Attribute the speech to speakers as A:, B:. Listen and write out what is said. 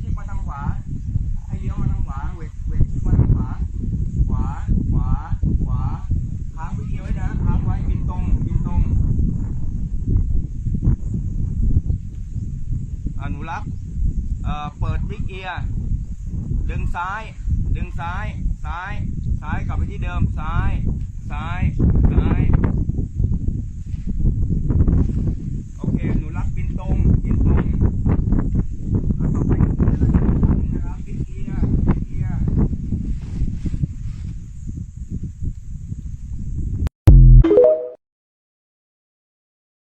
A: ชิปมาทางขวา ให้เลี้ยวมาทางขวา เวทเวทชิปมาทางขวา ขวา ขวา ขวา ค้างวิดีโอไว้นะ ค้างไว้บินตรงบินตรงอนุรักษ์เปิดบิ๊กเอียร์ดึงซ้าย ดึงซ้าย ซ้าย ซ้ายกลับไปที่เดิม ซ้าย ซ้าย